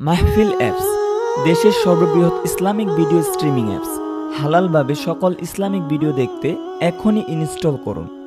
মাহফিল অ্যাপস দেশের সর্ববৃহৎ ইসলামিক ভিডিও স্ট্রিমিং অ্যাপস হালালভাবে সকল ইসলামিক ভিডিও দেখতে এখনই ইনস্টল করুন।